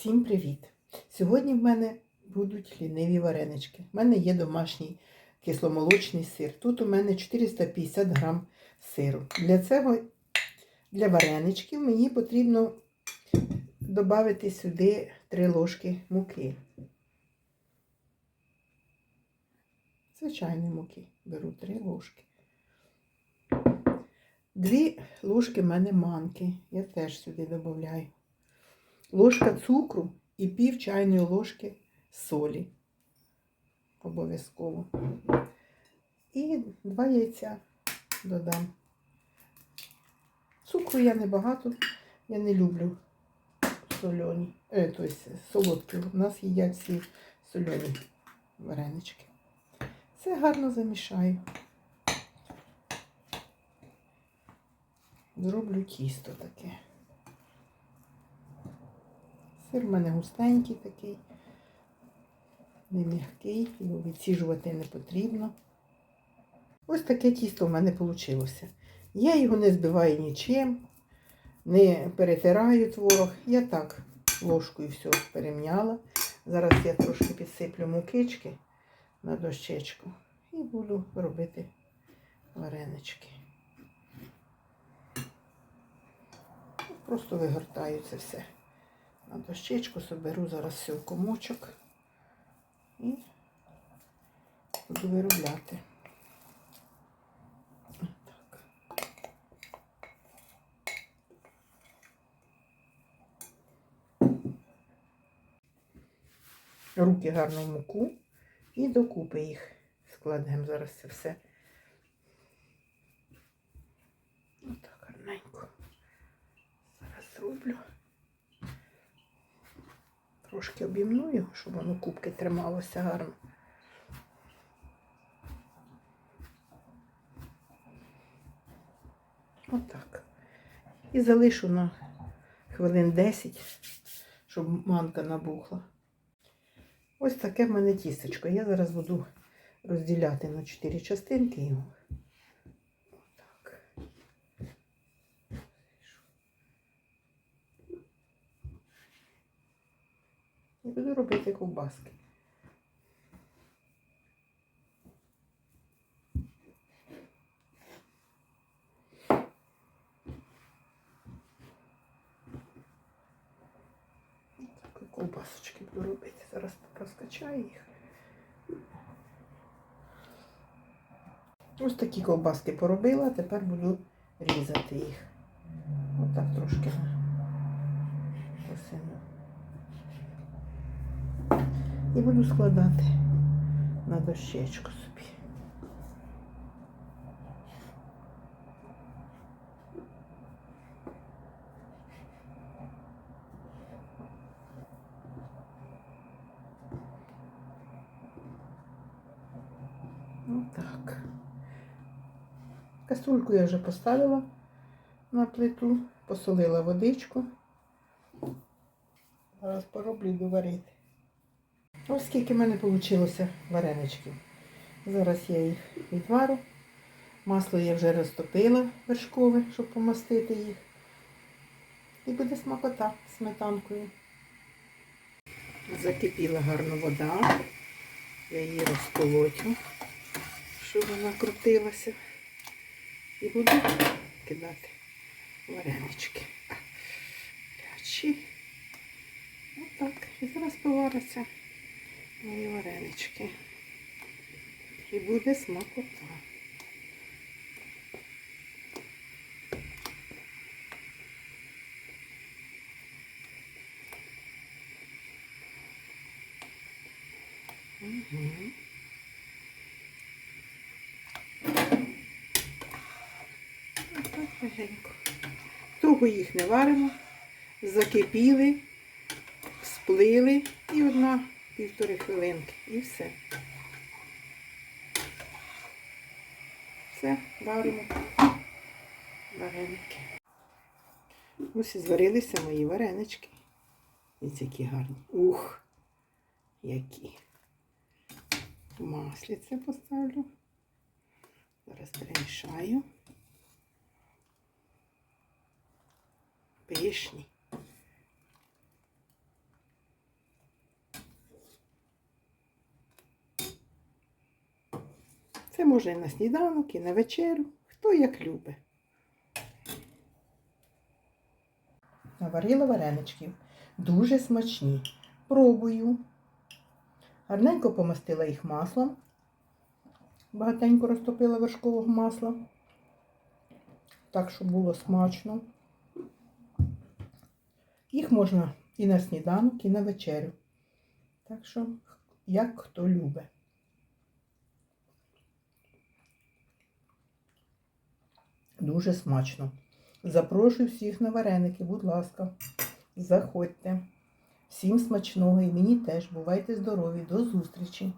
Всім привіт! Сьогодні в мене будуть ліниві варенички. У мене є домашній кисломолочний сир. Тут у мене 450 грам сиру. Для цього, для вареничків, мені потрібно додати сюди 3 ложки муки. Звичайної муки. Беру 3 ложки. Дві ложки в мене манки. Я теж сюди додаю ложка цукру і пів чайної ложки солі. Обов'язково. І два яйця додам. Цукру я небагато, я не люблю сольоні, е, тобто солодкі. У нас їдять всі сольоні варенички. Все гарно замішаю. Зроблю тісто таке. Сир в мене густенький такий, не м'який, його відсіжувати не потрібно. Ось таке тісто в мене вийшло. Я його не збиваю нічим, не перетираю творог. Я так ложкою все перемняла. Зараз я трошки підсиплю мукички на дощечку і буду робити варенички. Просто вигортаю це все на дощечку, соберу зараз все комочок і буду виробляти. Руки гарно в муку і докупи їх складемо зараз це все. Отак гарненько. Зараз зроблю. Трошки обімну його, щоб воно кубки трималося гарно. Отак. І залишу на хвилин 10, щоб манка набухла. Ось таке в мене тістечко. Я зараз буду розділяти на 4 частинки його. І буду робити ковбаски. Так, ковбасочки буду робити. Зараз розкачаю їх. Ось такі ковбаски поробила, тепер буду різати їх. Отак трошки посину. І буду складати на дощечку собі. Отак. Каструльку я вже поставила на плиту, посолила водичку. Зараз пороблю і. Ось скільки в мене вийшло вареничків. Зараз я їх відварю. Масло я вже розтопила вершкове, щоб помастити їх. І буде смакота сметанкою. Закипіла гарно вода. Я її розколотю, щоб вона крутилася. І буду кидати варенички. Гарячі. Отак. І зараз повариться мої варенички. І буде смакота. Угу. Легенько. Довго їх не варимо, закипіли, сплили і одна півтори хвилинки. І все. Все, варимо вареники. Ось і зварилися мої варенички. Ось які гарні. Ух, які. Маслі це поставлю. Зараз перемішаю. Пишні. Може і на сніданок, і на вечерю, хто як любить. Наварила вареничків. Дуже смачні. Пробую. Гарненько помастила їх маслом. Багатенько розтопила вершкового масла. Так, щоб було смачно. Їх можна і на сніданок, і на вечерю. Так що, як хто любить. Дуже смачно. Запрошую всіх на вареники, будь ласка, заходьте. Всім смачного і мені теж. Бувайте здорові. До зустрічі!